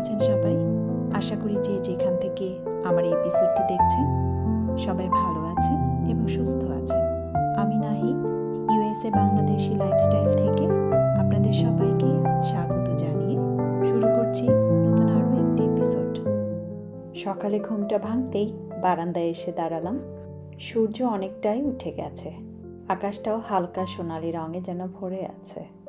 আছেন সবাই। আশা করি যে যেখান থেকে আমার এই এপিসোডটি দেখছেন, সবাই ভালো আছেন এবং সুস্থ আছেন। আমি নাহি ইউএসএ বাংলাদেশি লাইফস্টাইল থেকে আপনাদের সবাইকে স্বাগত জানিয়ে শুরু করছি নতুন আরও একটি এপিসোড সকালে ঘুমটা ভাঙতেই বারান্দায় এসে দাঁড়ালাম। সূর্য অনেকটাই উঠে গেছে। আকাশটাও হালকা সোনালি রঙে যেন ভরে আছে।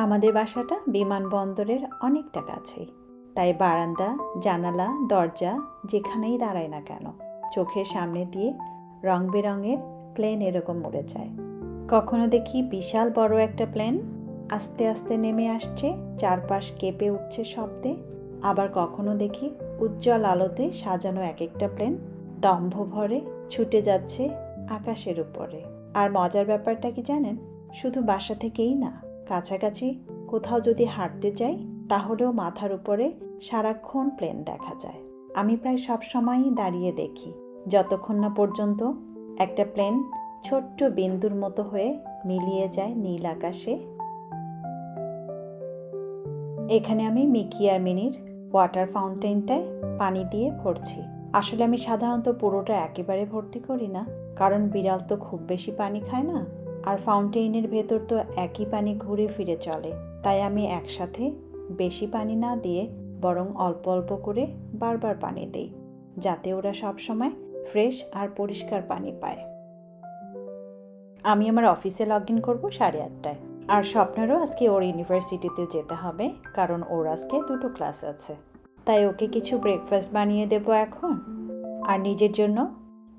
আমাদের বাসাটা বিমানবন্দরের অনেকটা কাছেই। তাই বারান্দা, জানালা, দরজা যেখানেই দাঁড়ায় না কেন, চোখের সামনে দিয়ে রং বেরঙের প্লেন এরকম উড়ে যায়। কখনো দেখি বিশাল বড় একটা প্লেন আস্তে আস্তে নেমে আসছে, চারপাশ কেঁপে উঠছে শব্দে। আবার কখনো দেখি উজ্জ্বল আলোতে সাজানো এক একটা প্লেন দম্ভ ভরে ছুটে যাচ্ছে আকাশের উপরে। আর মজার ব্যাপারটা কি জানেন? শুধু বাসা থেকেই না কাছাকাছি কোথাও যদি হাঁটতে যাই, তাহলেও মাথার উপরে সারাক্ষণ প্লেন দেখা যায়। আমি প্রায় সব সময়ই দাঁড়িয়ে দেখি। যতক্ষণ না পর্যন্ত একটা প্লেন ছোট্ট বিন্দুর মতো হয়ে মিলিয়ে যায় নীল আকাশে। এখানে আমি মিকি আর মিনির ওয়াটার ফাউন্টেনটায় পানি দিয়ে ভরছি। আসলে আমি সাধারণত পুরোটা একেবারে ভর্তি করি না, কারণ বিড়াল তো খুব বেশি পানি খায় না। আর ফাউন্টেইনের ভেতর তো একই পানি ঘুরে ফিরে চলে। তাই আমি একসাথে বেশি পানি না দিয়ে বরং অল্প অল্প করে বারবার পানি দিই, যাতে ওরা সব সময় ফ্রেশ আর পরিষ্কার পানি পায়। আমি আমার অফিসে লগ ইন করব সাড়ে আটটায়। আর স্বপ্নেরও আজকে ওর ইউনিভার্সিটিতে যেতে হবে, কারণ ওর আজকে দুটো ক্লাস আছে। তাই ওকে কিছু ব্রেকফাস্ট বানিয়ে দেব এখন, আর নিজের জন্য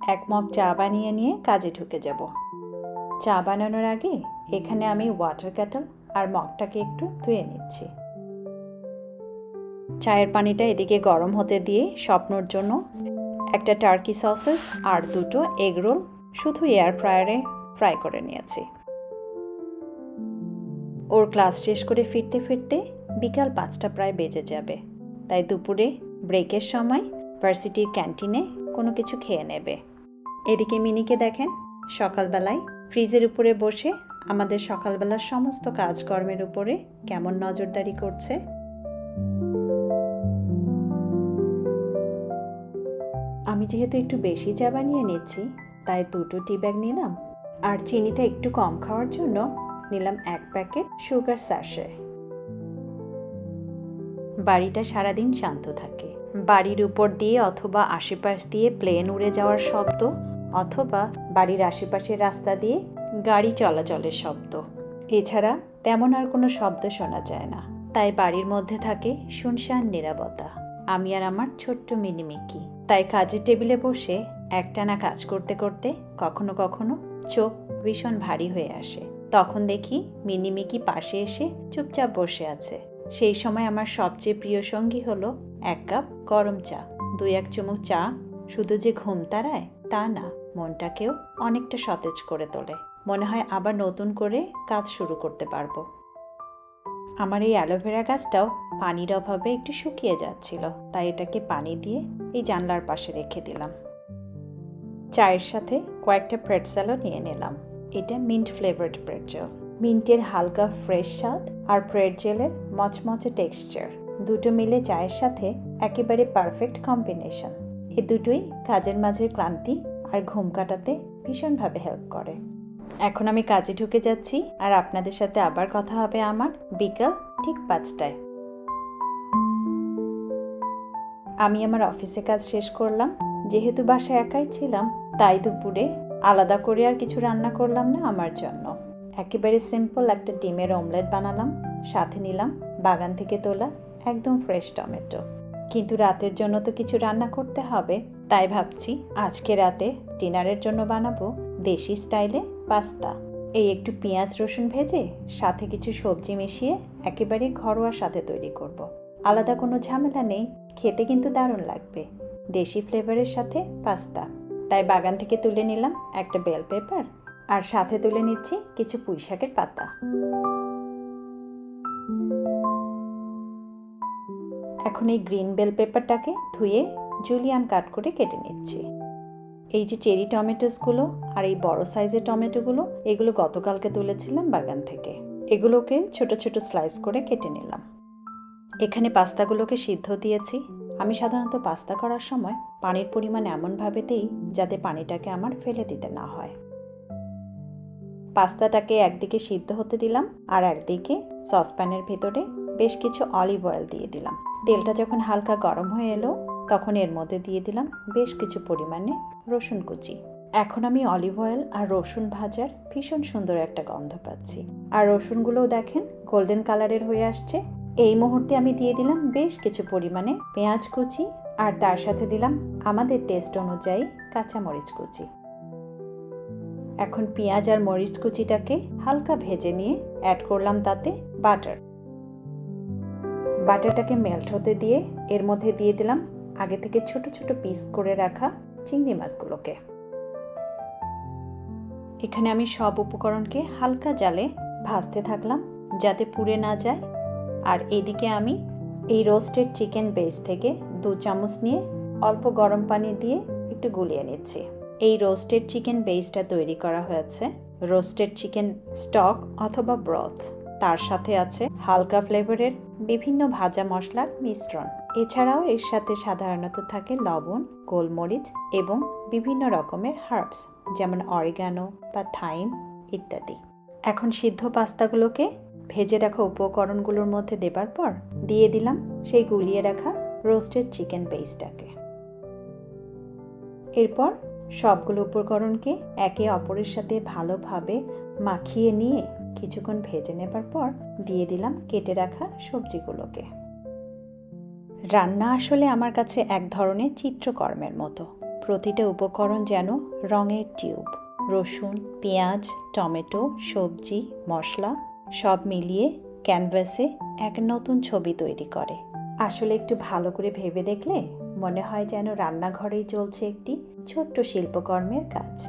এক মগ চা বানিয়ে নিয়ে কাজে ঢুকে যাব। চা বানানোর আগে এখানে আমি ওয়াটার ক্যাটল আর মগটাকে একটু ধুয়ে নিচ্ছি। চায়ের পানিটা এদিকে গরম হতে দিয়ে স্বপ্নর জন্য একটা টার্কি সসেস আর দুটো এগ রোল শুধু এয়ার ফ্রায়ারে ফ্রাই করে নিয়েছি। ওর ক্লাস শেষ করে ফিরতে ফিরতে বিকাল পাঁচটা প্রায় বেজে যাবে। তাই দুপুরে ব্রেকের সময় ভার্সিটির ক্যান্টিনে কোনো কিছু খেয়ে নেবে। এদিকে মিনিকে দেখেন সকালবেলায় ফ্রিজের উপরে বসে আমাদের সকালবেলার সমস্ত কাজকর্মের উপরে কেমন নজরদারি করছে? আমি যেহেতু একটু বেশি চা বানিয়ে নিচ্ছি, তাই দুটো টি ব্যাগ নিলাম। আর চিনিটা একটু কম খাওয়ার জন্য নিলাম এক প্যাকেট সুগার স্যাশে। বাড়িটা সারাদিন শান্ত থাকে। বাড়ির উপর দিয়ে অথবা আশেপাশ দিয়ে প্লেন উড়ে যাওয়ার শব্দ অথবা বাড়ির আশেপাশের রাস্তা দিয়ে গাড়ি চলাচলের শব্দ। এছাড়া তেমন আর কোনো শব্দ শোনা যায় না। তাই বাড়ির মধ্যে থাকে শুনশান নিরাপত্তা আমি আর আমার ছোট্ট মিনিমিকি তাই কাজের টেবিলে বসে একটানা কাজ করতে করতে কখনো কখনো চোখ ভীষণ ভারী হয়ে আসে। তখন দেখি মিনিমিকি পাশে এসে চুপচাপ বসে আছে। সেই সময় আমার সবচেয়ে প্রিয় সঙ্গী হলো এক কাপ গরম চা। দুই এক চুমুক চা। শুধু যে ঘুম তারায় তা না। মনটাকেও অনেকটা সতেজ করে তোলে। মনে হয় আবার নতুন করে কাজ শুরু করতে পারব। আমার এই অ্যালোভেরা গাছটাও পানির অভাবে একটু শুকিয়ে যাচ্ছিল, তাই এটাকে পানি দিয়ে এই জানলার পাশে রেখে দিলাম। চায়ের সাথে কয়েকটা প্রেটসেলও নিয়ে নিলাম। এটা মিন্ট ফ্লেভার্ড প্রেটজেল মিন্টের হালকা ফ্রেশ স্বাদ আর প্রেটজেলের মচমচে টেক্সচার, দুটো মিলে চায়ের সাথে একেবারে পারফেক্ট কম্বিনেশন। এ দুটোই কাজের মাঝের ক্লান্তি আর ঘুম কাটাতে ভীষণভাবে হেল্প করে। এখন আমি কাজে ঢুকে যাচ্ছি আর আপনাদের সাথে আবার কথা হবে আমার বিকাল ঠিক পাঁচটায়। আমি আমার অফিসে কাজ শেষ করলাম। যেহেতু বাসায় একাই ছিলাম, তাই দুপুরে আলাদা করে আর কিছু রান্না করলাম না আমার জন্য। একেবারে সিম্পল একটা ডিমের অমলেট বানালাম, সাথে নিলাম বাগান থেকে তোলা একদম ফ্রেশ টমেটো। কিন্তু রাতের জন্য তো কিছু রান্না করতে হবে তাই ভাবছি আজকে রাতে ডিনারের জন্য বানাবো দেশি স্টাইলে পাস্তা। এই একটু পেঁয়াজ রসুন ভেজে সাথে কিছু সবজি মিশিয়ে একেবারে ঘরোয়া সাথে তৈরি করব। আলাদা কোনো ঝামেলা নেই, খেতে কিন্তু দারুণ লাগবে। দেশি ফ্লেভারের সাথে পাস্তা। তাই বাগান থেকে তুলে নিলাম একটা বেল পেপার আর সাথে তুলে নিচ্ছি কিছু পুঁইশাকের পাতা। এখন এই গ্রিন বেল পেপারটাকে ধুয়ে জুলিয়ান কাট করে কেটে নিচ্ছি। এই যে চেরি টমেটোসগুলো আর এই বড় সাইজের টমেটোগুলো, এগুলো গতকালকে তুলেছিলাম বাগান থেকে। এগুলোকে ছোট ছোট স্লাইস করে কেটে নিলাম। এখানে পাস্তাগুলোকে সিদ্ধ দিয়েছি। আমি সাধারণত পাস্তা করার সময় পানির পরিমাণ এমনভাবে দিই যাতে পানিটাকে আমার ফেলে দিতে না হয়। পাস্তাটাকে একদিকে সিদ্ধ হতে দিলাম আর একদিকে সসপ্যানের ভেতরে বেশ কিছু অলিভ অয়েল দিয়ে দিলাম। তেলটা যখন হালকা গরম হয়ে এলো তখন এর মধ্যে দিয়ে দিলাম বেশ কিছু পরিমাণে রসুন কুচি। এখন আমি অলিভ অয়েল আর রসুন ভাজার ভীষণ সুন্দর একটা গন্ধ পাচ্ছি। আর রসুনগুলোও দেখেন গোল্ডেন কালারের হয়ে আসছে। এই মুহূর্তে আমি দিয়ে দিলাম বেশ কিছু পরিমাণে পেঁয়াজ কুচি আর তার সাথে দিলাম আমাদের টেস্ট অনুযায়ী কাঁচামরিচ কুচি। এখন পেঁয়াজ আর মরিচ কুচিটাকে হালকা ভেজে নিয়ে অ্যাড করলাম তাতে বাটার বাটারটাকে মেল্ট হতে দিয়ে এর মধ্যে দিয়ে দিলাম আগে থেকে ছোট ছোট পিস করে রাখা চিংড়ি মাছগুলোকে। এখানে আমি সব উপকরণকে হালকা জালে ভাজতে থাকলাম যাতে পুড়ে না যায়। আর এদিকে আমি এই রোস্টেড চিকেন বেস থেকে দু চামচ নিয়ে অল্প গরম পানি দিয়ে একটু গুলিয়ে নিচ্ছি। এই রোস্টেড চিকেন বেসটা তৈরি করা হয়েছে রোস্টেড চিকেন স্টক অথবা ব্রথ তার সাথে আছে হালকা ফ্লেভারের বিভিন্ন ভাজা মশলার মিশ্রণ। এছাড়াও এর সাথে সাধারণত থাকে লবণ, গোলমরিচ এবং বিভিন্ন রকমের হার্বস যেমন অরিগানো বা থাইম ইত্যাদি। এখন সিদ্ধ পাস্তাগুলোকে ভেজে রাখা উপকরণগুলোর মধ্যে দেবার পর দিয়ে দিলাম সেই গুলিয়ে রাখা রোস্টেড চিকেন বেসটাকে এরপর সবগুলো উপকরণকে একে অপরের সাথে ভালোভাবে মাখিয়ে নিয়ে কিছুক্ষণ ভেজে নেবার পর দিয়ে দিলাম কেটে রাখা সবজিগুলোকে। রান্না আসলে আমার কাছে এক ধরনের চিত্রকর্মের মতো। প্রতিটা উপকরণ যেন রঙের টিউব। রসুন, পেঁয়াজ, টমেটো, সবজি, মশলা সব মিলিয়ে ক্যানভাসে এক নতুন ছবি তৈরি করে। আসলে একটু ভালো করে ভেবে দেখলে মনে হয় যেন রান্নাঘরেই চলছে একটি ছোট্ট শিল্পকর্মের কাজ।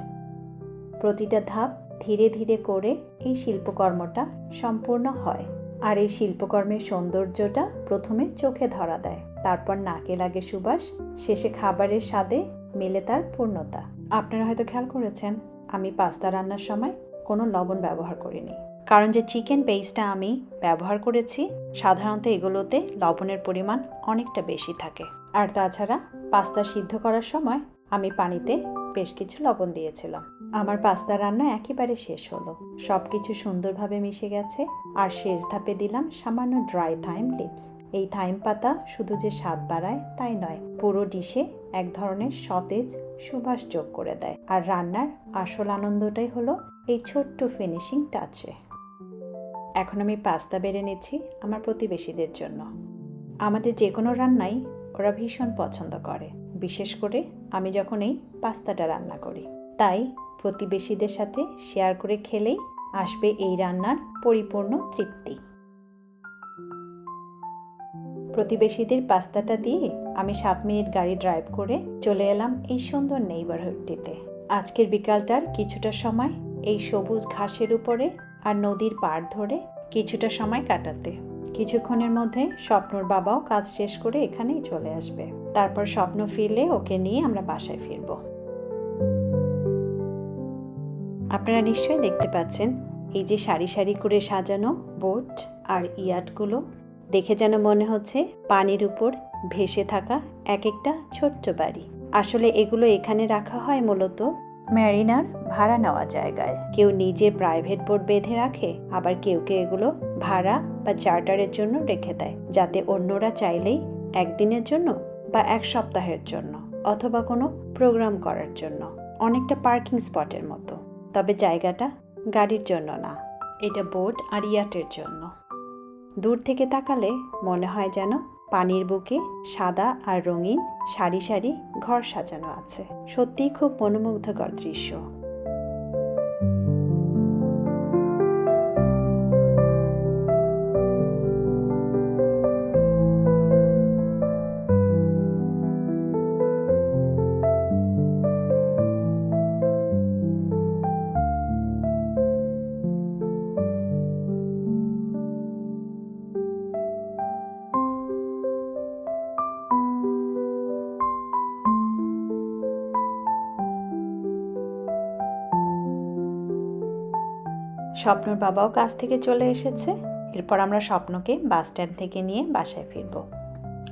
প্রতিটা ধাপ ধীরে ধীরে করে এই শিল্পকর্মটা সম্পূর্ণ হয়। আর এই শিল্পকর্মের সৌন্দর্যটা প্রথমে চোখে ধরা দেয়। তারপর নাকে লাগে সুবাস, শেষে খাবারের স্বাদে মেলে তার পূর্ণতা। আপনারা হয়তো খেয়াল করেছেন, আমি পাস্তা রান্নার সময় কোনো লবণ ব্যবহার করিনি। কারণ যে চিকেন বেসটা আমি ব্যবহার করেছি, সাধারণত এগুলোতে লবণের পরিমাণ অনেকটা বেশি থাকে। আর তাছাড়া পাস্তা সিদ্ধ করার সময় আমি পানিতে বেশ কিছু লবণ দিয়েছিলাম। আমার পাস্তা রান্না একেবারে শেষ হলো। সব কিছু সুন্দরভাবে মিশে গেছে, আর শেষ ধাপে দিলাম সামান্য ড্রাই থাইম লিপস এই থাইম পাতা শুধু যে স্বাদ বাড়ায়, তাই নয়, পুরো ডিশে এক ধরনের সতেজ সুবাস যোগ করে দেয়। আর রান্নার আসল আনন্দটাই হলো এই ছোট্ট ফিনিশিং টাচে এখন আমি পাস্তা বেড়ে নিচ্ছি আমার প্রতিবেশীদের জন্য। আমাদের যে কোনো রান্নাই ওরা ভীষণ পছন্দ করে। বিশেষ করে আমি যখন এই পাস্তাটা রান্না করি। তাই প্রতিবেশীদের সাথে শেয়ার করে খেলেই আসবে এই রান্নার পরিপূর্ণ তৃপ্তি। প্রতিবেশীদের পাস্তাটা দিয়ে আমি সাত মিনিট গাড়ি ড্রাইভ করে চলে এলাম এই সুন্দর নেইবারহুডটিতে আজকের বিকালটার কিছুটা সময় এই সবুজ ঘাসের উপরে আর নদীর পাড় ধরে কিছুটা সময় কাটাতে। কিছুক্ষণের মধ্যে স্বপ্নর বাবাও কাজ শেষ করে এখানেই চলে আসবে। তারপর স্বপ্ন ফিরলে ওকে নিয়ে আমরা বাসায় ফিরব। আপনারা নিশ্চয়ই দেখতে পাচ্ছেন। এই যে সারি সারি করে সাজানো বোট আর ইয়াটগুলো, দেখে যেন মনে হচ্ছে পানির উপর ভেসে থাকা এক একটা ছোট্ট বাড়ি। আসলে এগুলো এখানে রাখা হয় মূলত ম্যারিনার ভাড়া নেওয়া জায়গায়। কেউ নিজে প্রাইভেট বোট বেঁধে রাখে, আবার কেউ কেউ এগুলো ভাড়া বা চার্টারের জন্য রেখে দেয়, যাতে অন্যরা চাইলেই একদিনের জন্য বা এক সপ্তাহের জন্য অথবা কোনো প্রোগ্রাম করার জন্য। অনেকটা পার্কিং স্পটের মতো। তবে জায়গাটা গাড়ির জন্য না, এটা বোট আর ইয়াটের জন্য। দূর থেকে তাকালে মনে হয় যেন পানির বুকে সাদা আর রঙিন সারি সারি ঘর সাজানো আছে। সত্যিই খুব মনোমুগ্ধকর দৃশ্য। স্বপ্নর বাবাও কাজ থেকে চলে এসেছে। এরপর আমরা স্বপ্নকে বাস স্ট্যান্ড থেকে নিয়ে বাসায় ফিরব।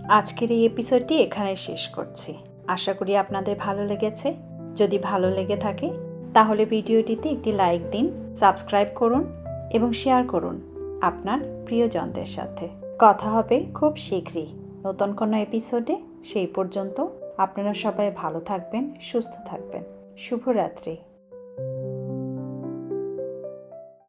আজকের এই এপিসোডটি এখানে শেষ করছি। আশা করি আপনাদের ভালো লেগেছে। যদি ভালো লেগে থাকে, তাহলে ভিডিওটিতে একটি লাইক দিন সাবস্ক্রাইব করুন এবং শেয়ার করুন আপনার প্রিয়জনদের সাথে। কথা হবে খুব শীঘ্রই। নতুন কোনো এপিসোডে সেই পর্যন্ত আপনারা সবাই ভালো থাকবেন, সুস্থ থাকবেন। শুভরাত্রি।